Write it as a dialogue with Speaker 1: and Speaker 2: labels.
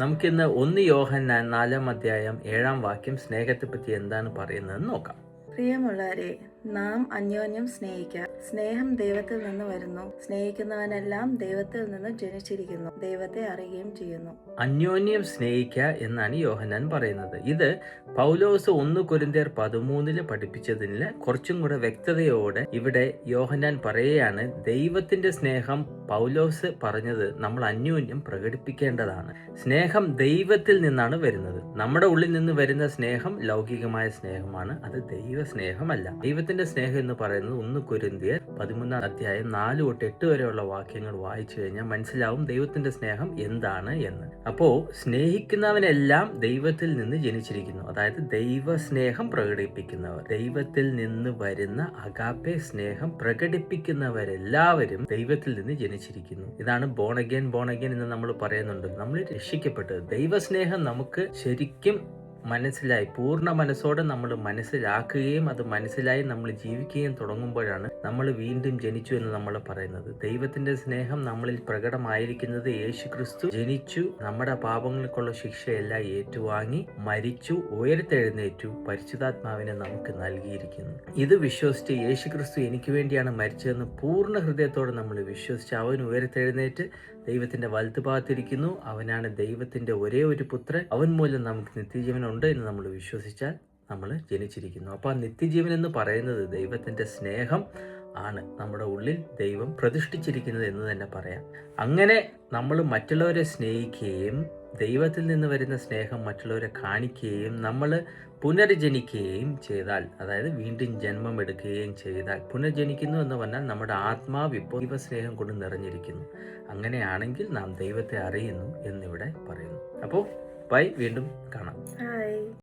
Speaker 1: നമുക്കിന്ന് ഒന്ന് യോഹന്നാൻ നാലാം അധ്യായം ഏഴാം വാക്യം സ്നേഹത്തെപ്പറ്റി എന്താണ് പറയുന്നതെന്ന് നോക്കാം
Speaker 2: പ്രിയമുള്ളവരെ നാം അന്യോന്യം സ്നേഹിക്കുക സ്നേഹം ദൈവത്തിൽ നിന്ന് വരുന്നു സ്നേഹിക്കുന്നവനെല്ലാം ദൈവത്തിൽ നിന്ന് ജനിച്ചിരിക്കുന്നു ദൈവത്തെ അറിയുകയും ചെയ്യുന്നു
Speaker 1: അന്യോന്യം സ്നേഹിക്കുക എന്നാണ് യോഹനാൻ പറയുന്നത് ഇത് പൗലോസ് ഒന്ന് കുരുന്തേർ പതിമൂന്നില് പഠിപ്പിച്ചതിന് കുറച്ചും കൂടെ വ്യക്തതയോടെ ഇവിടെ യോഹനാൻ പറയുകയാണ് ദൈവത്തിന്റെ സ്നേഹം പൗലോസ് പറഞ്ഞത് നമ്മൾ അന്യോന്യം പ്രകടിപ്പിക്കേണ്ടതാണ് സ്നേഹം ദൈവത്തിൽ നിന്നാണ് വരുന്നത് നമ്മുടെ ഉള്ളിൽ നിന്ന് വരുന്ന സ്നേഹം ലൗകികമായ സ്നേഹമാണ് അത് ദൈവ സ്നേഹമല്ല ദൈവത്തിന്റെ ദൈവത്തിന്റെ സ്നേഹം എന്ന് പറയുന്നത് ഒന്ന് കുരുന്തിയർ പതിമൂന്നാം അധ്യായം നാല് തൊട്ട് എട്ട് വരെയുള്ള വാക്യങ്ങൾ വായിച്ചു കഴിഞ്ഞാൽ മനസ്സിലാവും ദൈവത്തിന്റെ സ്നേഹം എന്താണ് എന്ന് അപ്പോ സ്നേഹിക്കുന്നവനെല്ലാം ദൈവത്തിൽ നിന്ന് ജനിച്ചിരിക്കുന്നു അതായത് ദൈവ സ്നേഹം പ്രകടിപ്പിക്കുന്നവർ ദൈവത്തിൽ നിന്ന് വരുന്ന അഗാപ്പെ സ്നേഹം പ്രകടിപ്പിക്കുന്നവരെല്ലാവരും ദൈവത്തിൽ നിന്ന് ജനിച്ചിരിക്കുന്നു ഇതാണ് ബോണഗൻ ബോണഗൻ എന്ന് നമ്മൾ പറയുന്നുണ്ട് നമ്മൾ രക്ഷിക്കപ്പെട്ടത് ദൈവസ്നേഹം നമുക്ക് ശരിക്കും മനസ്സിലായി പൂർണ്ണ മനസ്സോടെ നമ്മൾ മനസ്സിലാക്കുകയും അത് മനസ്സിലായി നമ്മൾ ജീവിക്കുകയും തുടങ്ങുമ്പോഴാണ് നമ്മൾ വീണ്ടും ജനിച്ചു എന്ന് നമ്മൾ പറയുന്നത് ദൈവത്തിന്റെ സ്നേഹം നമ്മളിൽ പ്രകടമായിരിക്കുന്നത് യേശു ക്രിസ്തു ജനിച്ചു നമ്മുടെ പാപങ്ങൾക്കുള്ള ശിക്ഷയെല്ലാം ഏറ്റുവാങ്ങി മരിച്ചു ഉയർത്തെഴുന്നേറ്റു പരിശുദ്ധാത്മാവിനെ നമുക്ക് നൽകിയിരിക്കുന്നു ഇത് വിശ്വസിച്ച് യേശു ക്രിസ്തു എനിക്ക് വേണ്ടിയാണ് മരിച്ചതെന്ന് പൂർണ്ണ ഹൃദയത്തോടെ നമ്മൾ വിശ്വസിച്ച് അവൻ ഉയർത്തെഴുന്നേറ്റ് ദൈവത്തിന്റെ ഭാഗത്തിരിക്കുന്നു അവനാണ് ദൈവത്തിന്റെ ഒരേ ഒരു പുത്രൻ അവൻ മൂലം നമുക്ക് നിത്യജീവനുണ്ട് എന്ന് നമ്മൾ വിശ്വസിച്ചാൽ നമ്മൾ ജനിച്ചിരിക്കുന്നു അപ്പോൾ ആ നിത്യജീവൻ എന്ന് പറയുന്നത് ദൈവത്തിൻ്റെ സ്നേഹം ആണ് നമ്മുടെ ഉള്ളിൽ ദൈവം പ്രതിഷ്ഠിച്ചിരിക്കുന്നത് എന്ന് തന്നെ പറയാം അങ്ങനെ നമ്മൾ മറ്റുള്ളവരെ സ്നേഹിക്കുകയും ദൈവത്തിൽ നിന്ന് വരുന്ന സ്നേഹം മറ്റുള്ളവരെ കാണിക്കുകയും നമ്മൾ പുനർജനിക്കുകയും ചെയ്താൽ അതായത് വീണ്ടും ജന്മം എടുക്കുകയും ചെയ്താൽ പുനർജനിക്കുന്നു എന്ന് പറഞ്ഞാൽ നമ്മുടെ ആത്മാവ് ഇപ്പോൾ ദൈവസ്നേഹം കൊണ്ട് നിറഞ്ഞിരിക്കുന്നു അങ്ങനെയാണെങ്കിൽ നാം ദൈവത്തെ അറിയുന്നു എന്നിവിടെ പറയുന്നു അപ്പോൾ ബൈ വീണ്ടും
Speaker 2: കാണാം